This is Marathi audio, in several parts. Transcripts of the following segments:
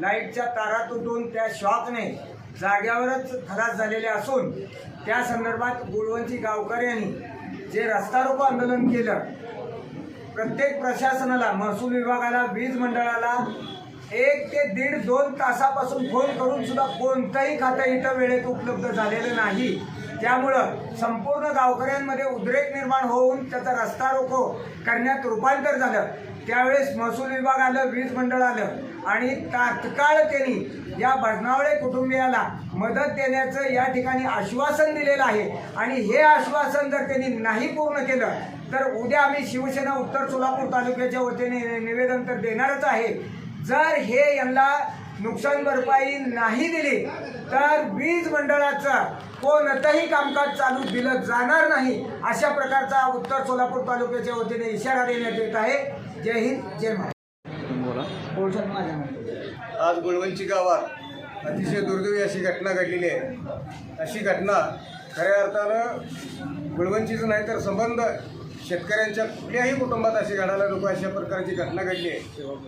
लाईटच्या तारा तुटून त्या शॉकने जाग्यावरच खलास झालेले असून त्या संदर्भात गुळवंची गावकऱ्यांनी जे रस्ता रोको आंदोलन केलं प्रत्येक प्रशासनाला महसूल विभागाला वीज मंडळाला एक ते दीड दोन तासापासून फोन करून सुद्धा कोणतंही खातं इथं वेळेत उपलब्ध झालेलं नाही. त्यामुळं संपूर्ण गावकऱ्यांमध्ये उद्रेक निर्माण होऊन त्याचा रस्ता रोको करण्यात रूपांतर झालं. त्यावेळेस महसूल विभाग आलं वीज मंडळ आलं आणि तात्काळ त्यांनी या भजनावळे कुटुंबियाला मदत देण्याचं या ठिकाणी आश्वासन दिलेलं आहे. आणि हे आश्वासन जर त्यांनी नाही पूर्ण केलं तर उद्या आम्ही शिवसेना उत्तर सोलापूर तालुक्याच्या वतीने निवेदन तर देणारच आहे. जर हे यांना नुकसान भरपाई नाही दिली तर वीज मंडळाचं कोणतंही कामकाज चालू दिलं जाणार नाही अशा प्रकारचा उत्तर सोलापूर तालुक्याच्या वतीने इशारा देण्यात येत आहे. जय हिंद जय महाराष्ट्र. आज गुळवंची गावात अतिशय दुर्दैवी अशी घटना घडलेली आहे. अशी घटना खऱ्या अर्थानं गुळवंचीच नाही तर संबंध शेतकऱ्यांच्या कुठल्याही कुटुंबात अशी घडायला नको अशा प्रकारची घटना घडली आहे.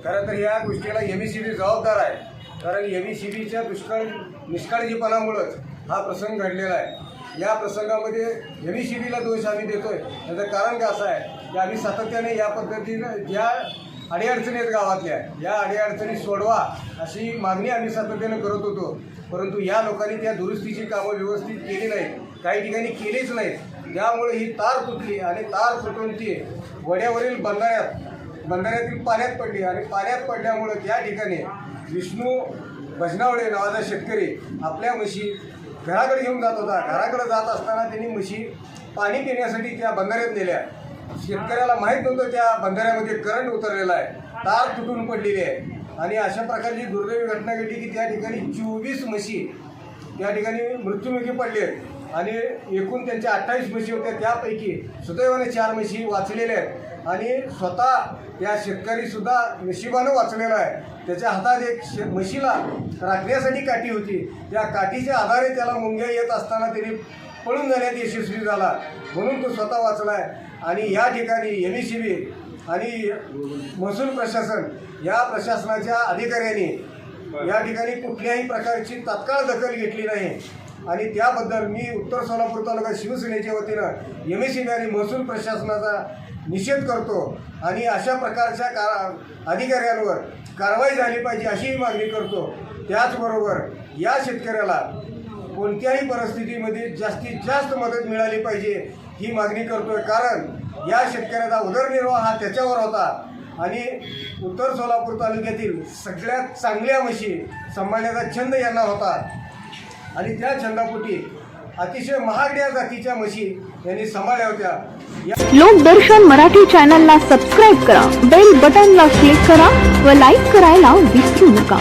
खरं तर या गोष्टीला एम ई सी बी जबाबदार आहे. कारण एम सी बीच्या दुष्काळ निष्काळजीपणामुळंच हा प्रसंग घडलेला आहे. या प्रसंगामध्ये एम सी बीला दोष आम्ही देतो आहे त्याचं कारण का असं आहे? की आम्ही सातत्याने या पद्धतीनं ज्या अडीअडचणी आहेत गावातल्या या अडीअडचणी सोडवा अशी मागणी आम्ही सातत्यानं करत होतो. परंतु या लोकांनी त्या दुरुस्तीची कामं व्यवस्थित केली नाहीत काही ठिकाणी केलीच नाहीत. त्यामुळे ही तार तुटली आणि तार तुटून ती वड्यावरील बंधाऱ्यात बंधाऱ्यातील पाण्यात पडली आणि पाण्यात पडल्यामुळं त्या ठिकाणी विष्णू भजनावळे नावाचा शेतकरी आपल्या म्हशी घराकडे घेऊन जात होता घराकडे जात असताना त्यांनी म्हशी पाणी पिण्यासाठी त्या बंधाऱ्यात नेल्या. शेतकऱ्याला माहीत नव्हतं त्या बंधाऱ्यामध्ये करंट उतरलेला आहे. तार तुटून पडलेली आहे. आणि अशा प्रकारची दुर्दैवी घटना घडली की त्या ठिकाणी चोवीस म्हशी त्या ठिकाणी मृत्युमुखी पडले आहेत. आणि एकूण त्यांच्या अठ्ठावीस म्हशी होत्या. त्यापैकी सुदैवाने चार म्हशी वाचलेल्या आहेत. आणि स्वतः या शेतकरीसुद्धा नशिबानं वाचलेला आहे. त्याच्या हातात एक शे म्हशीला राखण्यासाठी काठी होती. त्या काठीच्या आधारे त्याला मुंग्या येत असताना त्याने पळून जाण्यात यशस्वी झाला. म्हणून तो स्वतः वाचला आहे आणि या ठिकाणी एम ई सी बी आणि महसूल प्रशासन या प्रशासनाच्या अधिकाऱ्यांनी या ठिकाणी कुठल्याही प्रकारची तात्काळ दखल घेतली नाही. आणि त्याबद्दल मी उत्तर सोलापूर तालुका शिवसेनेच्या वतीनं एम एस सी बी आणि महसूल प्रशासनाचा निषेध करतो आणि अशा प्रकारच्या का अधिकाऱ्यांवर कारवाई झाली पाहिजे अशीही मागणी करतो. त्याचबरोबर या शेतकऱ्याला कोणत्याही परिस्थितीमध्ये जास्तीत जास्त मदत मिळाली पाहिजे ही मागणी करतोय. कारण या शेतकऱ्याचा उदरनिर्वाह हा त्याच्यावर होता आणि उत्तर सोलापूर तालुक्यातील सगळ्यात चांगल्या म्हशी सांभाळण्याचा छंद यांना होता. आणि त्या छंदापोटी अतिशय महागड्या जातीच्या म्हशी यांनी सांभाळल्या होत्या. लोकदर्शन मराठी चॅनलला सबस्क्राईब करा बेल बटनला क्लिक करा व लाईक करायला विसरू नका.